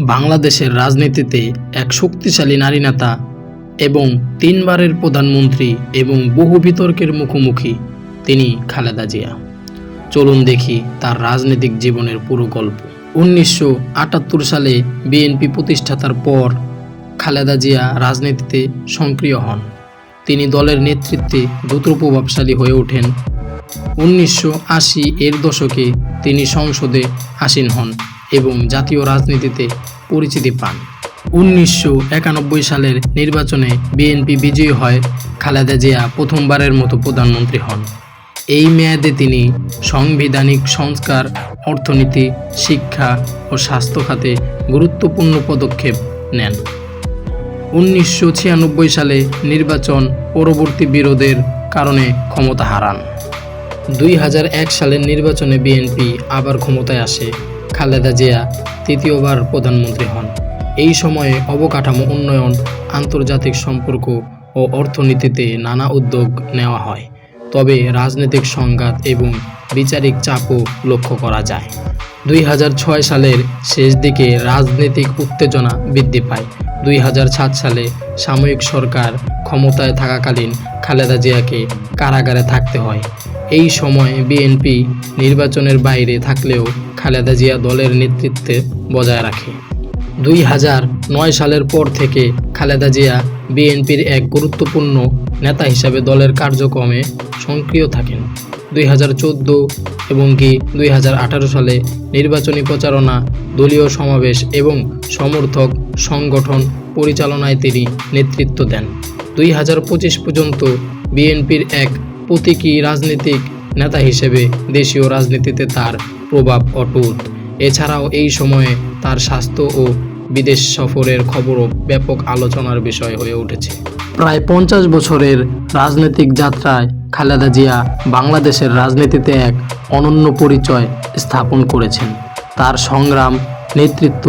বাংলাদেশের রাজনীতিতে এক শক্তিশালী নারী নেতা এবং তিনবারের প্রধানমন্ত্রী এবং বহু বিতর্কের মুখোমুখি তিনি খালেদা জিয়া। চলুন দেখি তার রাজনৈতিক জীবনের পুরো গল্প। উনিশশো আটাত্তর সালে বিএনপি প্রতিষ্ঠাতার পর খালেদা জিয়া রাজনীতিতে সক্রিয় হন। তিনি দলের নেতৃত্বে দ্রুত প্রভাবশালী হয়ে ওঠেন। উনিশশো আশি এর দশকে তিনি সংসদে আসীন হন। এবং জাতীয় রাজনীতিতে পরিচিতি পান। উনিশশো একানব্বই সালের নির্বাচনে বিএনপি বিজয়ী হয় খালেদা জিয়া প্রথমবারের মতো প্রধানমন্ত্রী হন। এই মেয়াদে তিনি সাংবিধানিক সংস্কার, অর্থনীতি, শিক্ষা ও স্বাস্থ্য খাতে গুরুত্বপূর্ণ পদক্ষেপ নেন। উনিশশো ছিয়ানব্বই সালে নির্বাচন পরবর্তী বিরোধের কারণে ক্ষমতা হারান। দুই হাজার এক সালের নির্বাচনে বিএনপি আবার ক্ষমতায় আসে। খালেদা জিয়া তৃতীয়বার প্রধানমন্ত্রী হন। এই সময়ে অবকাঠামো উন্নয়ন, আন্তর্জাতিক সম্পর্ক ও অর্থনীতিতে নানা উদ্যোগ নেওয়া হয়। তবে রাজনৈতিক সংঘাত এবং বিচারিক চাপও লক্ষ্য করা যায়। দুই হাজার ছয় সালের শেষ দিকে রাজনৈতিক উত্তেজনা বৃদ্ধি পায়। দুই হাজার সাত সালে সাময়িক সরকার ক্ষমতায় থাকাকালীন খালেদা জিয়াকে কারাগারে থাকতে হয়। এই সময় বিএনপি নির্বাচনের বাইরে থাকলেও খালেদা জিয়া দলের নেতৃত্বে বজায় রাখে। দুই হাজার নয় সালের পর থেকে খালেদা জিয়া বিএনপির এক গুরুত্বপূর্ণ নেতা হিসাবে দলের কার্যক্রমে সক্রিয় থাকেন। দুই হাজার চোদ্দ এবং কি দুই হাজার আঠারো সালে নির্বাচনী প্রচারণা, দলীয় সমাবেশ এবং সমর্থক সংগঠন পরিচালনায় তিনি নেতৃত্ব দেন। দুই হাজার পঁচিশ পর্যন্ত বিএনপির এক প্রতীকী রাজনৈতিক নেতা হিসেবে দেশীয় রাজনীতিতে তার প্রভাব অটুট। এছাড়াও এই সময়ে তার স্বাস্থ্য ও বিদেশ সফরের খবরও ব্যাপক আলোচনার বিষয় হয়ে উঠেছে। প্রায় পঞ্চাশ বছরের রাজনৈতিক যাত্রায় খালেদা জিয়া বাংলাদেশের রাজনীতিতে এক অনন্য পরিচয় স্থাপন করেছেন। তার সংগ্রাম, নেতৃত্ব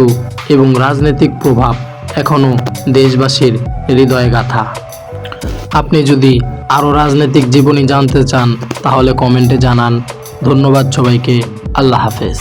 এবং রাজনৈতিক প্রভাব এখনও দেশবাসীর হৃদয়ে গাথা আপনি যদি আরও রাজনৈতিক জীবনী জানতে চান তাহলে কমেন্টে জানান। ধন্যবাদ সবাইকে। আল্লাহ হাফেজ।